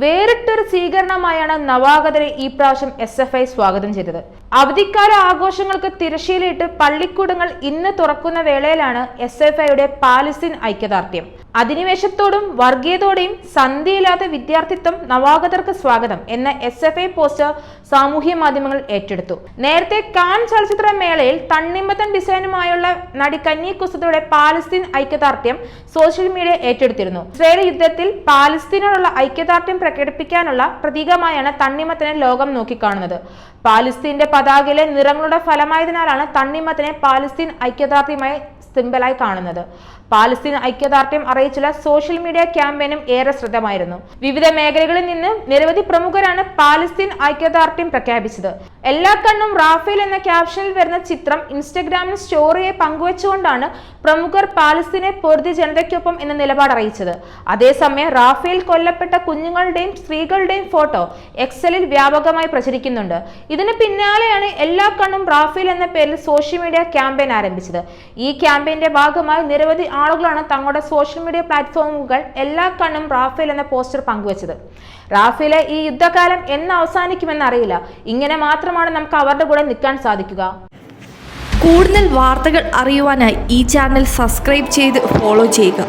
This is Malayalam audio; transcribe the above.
വേറിട്ടൊരു സ്വീകരണമായാണ് നവാഗതരെ ഈ പ്രാവശ്യം എസ് എഫ് ഐ സ്വാഗതം ചെയ്തത്. അവധിക്കാല ആഘോഷങ്ങൾക്ക് തിരശ്ശീലയിട്ട് പള്ളിക്കൂടങ്ങൾ ഇന്ന് തുറക്കുന്ന വേളയിലാണ് എസ് എഫ് ഐയുടെ പാലസ്തീൻ ഐക്യദാർഢ്യം. അധിനിവേശത്തോടും വർഗീയതോടെയും സന്ധിയില്ലാത്ത വിദ്യാർത്ഥിത്വം നവാഗതർക്ക് സ്വാഗതം എന്ന എസ് എഫ് ഐ പോസ്റ്റർ സാമൂഹ്യ മാധ്യമങ്ങൾ ഏറ്റെടുത്തു. നേരത്തെ കാൻ ചലച്ചിത്ര മേളയിൽ തണ്ണിമത്തൻ ഡിസൈനുമായുള്ള നടി കന്നി കുസതയുടെ പാലസ്തീൻ ഐക്യദാർഢ്യം സോഷ്യൽ മീഡിയ ഏറ്റെടുത്തിരുന്നു. ഇസ്രയേൽ യുദ്ധത്തിൽ പാലസ്തീനോടുള്ള ഐക്യദാർഢ്യം പ്രകടിപ്പിക്കാനുള്ള പ്രതീകമായാണ് തണ്ണിമത്തനെ ലോകം നോക്കിക്കാണുന്നത്. പാലസ്തീന്റെ പതാകയിലെ നിറങ്ങളുടെ ഫലമായതിനാലാണ് തണ്ണിമത്തനെ പാലസ്തീൻ ഐക്യദാർഢ്യമായി സിമ്പലായി കാണുന്നത്. പാലസ്തീൻ ഐക്യദാർഢ്യം അറിയിച്ചുള്ള സോഷ്യൽ മീഡിയ ക്യാമ്പയിനും ഏറെ ശ്രദ്ധമായിരുന്നു. വിവിധ മേഖലകളിൽ നിന്ന് നിരവധി പ്രമുഖരാണ് പാലസ്തീൻ ഐക്യദാർഢ്യം പ്രഖ്യാപിച്ചത്. എല്ലാ കണ്ണും റാഫേൽ എന്ന ക്യാപ്ഷനിൽ വരുന്ന ചിത്രം ഇൻസ്റ്റഗ്രാമിൽ സ്റ്റോറിയെ പങ്കുവച്ചുകൊണ്ടാണ് പ്രമുഖർ പാലസ്തീനെ പൊറുതി ജനതയ്ക്കൊപ്പം എന്ന നിലപാട് അറിയിച്ചത്. അതേസമയം റാഫേൽ കൊല്ലപ്പെട്ട കുഞ്ഞുങ്ങളുടെയും സ്ത്രീകളുടെയും ഫോട്ടോ എക്സലിൽ വ്യാപകമായി പ്രചരിക്കുന്നുണ്ട്. ഇതിന് പിന്നാലെയാണ് എല്ലാ കണ്ണും റാഫേൽ എന്ന പേരിൽ സോഷ്യൽ മീഡിയ ക്യാമ്പയിൻ ആരംഭിച്ചത്. ഈ ക്യാമ്പയിന്റെ ഭാഗമായി നിരവധി ആളുകളാണ് തങ്ങളുടെ സോഷ്യൽ മീഡിയ പ്ലാറ്റ്ഫോമുകൾ എല്ലാ കണ്ണും റാഫേൽ എന്ന പോസ്റ്റർ പങ്കുവച്ചത്. റാഫേലെ ഈ യുദ്ധകാലം എന്ന് അവസാനിക്കുമെന്ന് അറിയില്ല. ഇങ്ങനെ മാത്രമാണ് നമുക്ക് അവരുടെ കൂടെ നിൽക്കാൻ സാധിക്കുക. കൂടുതൽ വാർത്തകൾ അറിയുവാനായി ഈ ചാനൽ സബ്സ്ക്രൈബ് ചെയ്ത് ഫോളോ ചെയ്യുക.